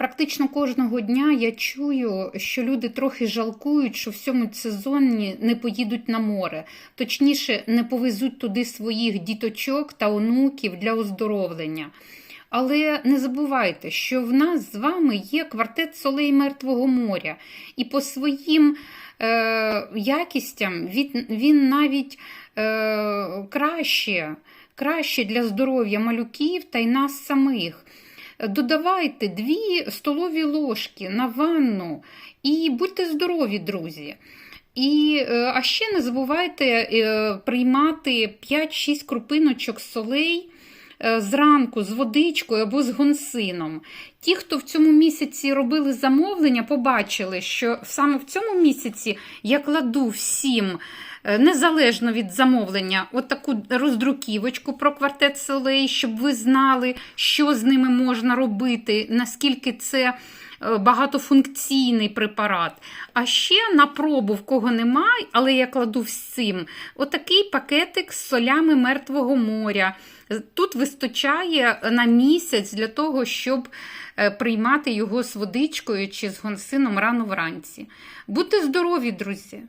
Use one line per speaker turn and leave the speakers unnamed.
Практично кожного дня я чую, що люди трохи жалкують, що в цьому сезоні не поїдуть на море, точніше, не повезуть туди своїх діточок та онуків для оздоровлення. Але не забувайте, що в нас з вами є квартет солей Мертвого моря, і по своїм е, якістям він, він навіть е, краще, краще для здоров'я малюків та й нас самих. Додавайте дві столові ложки на ванну і будьте здорові, друзі. І, е, а ще не забувайте е, приймати 5-6 крупиночок солей зранку з водичкою або з гонсином. Ті, хто в цьому місяці робили замовлення, побачили, що саме в цьому місяці я кладу всім. е, Незалежно від замовлення, от таку роздруківочку про квартет солей, щоб ви знали, що з ними можна робити, наскільки це е, багатофункційний препарат. А ще на пробу, в кого немає, але я кладу всім, отакий пакетик з солями Мертвого моря. Тут вистачає на місяць для того, щоб е, приймати його з водичкою чи з гонсином рано вранці. Будьте здорові, друзі!